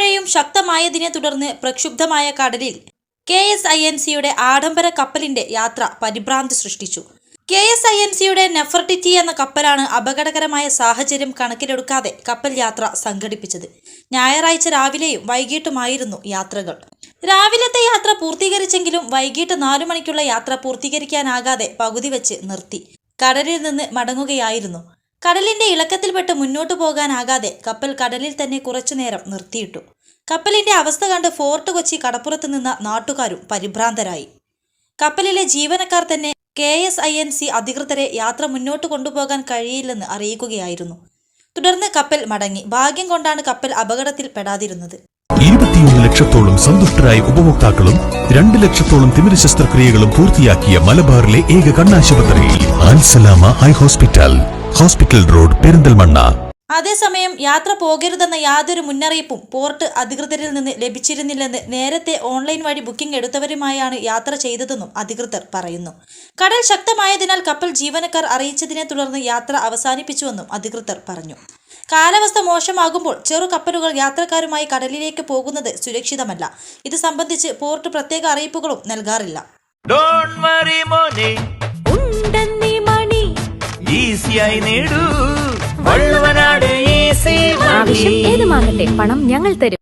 മഴയും ശക്തമായതിനെ തുടർന്ന് പ്രക്ഷുബ്ധമായ കടലിൽ കെ എസ് ഐ എൻ സിയുടെ ആഡംബര കപ്പലിന്റെ യാത്ര പരിഭ്രാന്തി സൃഷ്ടിച്ചു. കെ എസ് ഐ എൻ സിയുടെ നെഫർട്ടിറ്റി എന്ന കപ്പലാണ് അപകടകരമായ സാഹചര്യം കണക്കിലെടുക്കാതെ കപ്പൽ യാത്ര സംഘടിപ്പിച്ചത്. ഞായറാഴ്ച രാവിലെയും വൈകിട്ടുമായിരുന്നു യാത്രകൾ. രാവിലത്തെ യാത്ര പൂർത്തീകരിച്ചെങ്കിലും വൈകിട്ട് നാലു മണിക്കുള്ള യാത്ര പൂർത്തീകരിക്കാനാകാതെ പകുതി വെച്ച് നിർത്തി. കടലിൽ നിന്ന് മടങ്ങുകയായിരുന്നു. കടലിന്റെ ഇളക്കത്തിൽപ്പെട്ട് മുന്നോട്ടു പോകാനാകാതെ കപ്പൽ കടലിൽ തന്നെ കുറച്ചു നേരം നിർത്തിയിട്ടു. കപ്പലിന്റെ അവസ്ഥ കണ്ട് ഫോർട്ട് കൊച്ചി കടപ്പുറത്ത് നിന്ന നാട്ടുകാരും പരിഭ്രാന്തരായി. കപ്പലിലെ ജീവനക്കാർ തന്നെ K S I N C അധികൃതരെ യാത്ര മുന്നോട്ട് കൊണ്ടുപോകാൻ കഴിയില്ലെന്ന് അറിയിക്കുകയായിരുന്നു. തുടർന്ന് കപ്പൽ മടങ്ങി. ഭാഗ്യം കൊണ്ടാണ് കപ്പൽ അപകടത്തിൽ പെടാതിരുന്നത്. ഇരുപത്തിയൊന്ന് ലക്ഷത്തോളം സന്തുഷ്ടരായ ഉപഭോക്താക്കളും രണ്ട് ലക്ഷത്തോളം തിമിര ശസ്ത്രക്രിയകളും പൂർത്തിയാക്കിയ മലബാറിലെ ഏക കണ്ണാശുപത്രി eye hospital. Hospital road Perinthalmanna. അതേസമയം യാത്ര പോകരുതെന്ന യാതൊരു മുന്നറിയിപ്പും പോർട്ട് അധികൃതരിൽ നിന്ന് ലഭിച്ചിരുന്നില്ലെന്ന് നേരത്തെ ഓൺലൈൻ വഴി ബുക്കിംഗ് എടുത്തവരുമായാണ് യാത്ര ചെയ്തതെന്നും അധികൃതർ പറയുന്നു. കടൽ ശക്തമായതിനാൽ കപ്പൽ ജീവനക്കാർ അറിയിച്ചതിനെ തുടർന്ന് യാത്ര അവസാനിപ്പിച്ചുവെന്നും അധികൃതർ പറഞ്ഞു. കാലാവസ്ഥ മോശമാകുമ്പോൾ ചെറു കപ്പലുകൾ യാത്രക്കാരുമായി കടലിലേക്ക് പോകുന്നത് സുരക്ഷിതമല്ല. ഇത് സംബന്ധിച്ച് പോർട്ട് പ്രത്യേക അറിയിപ്പുകളും നൽകാറില്ല. ഈസിയായി നേടൂ. ഈസി ആവശ്യം പണം ഞങ്ങൾ തരും.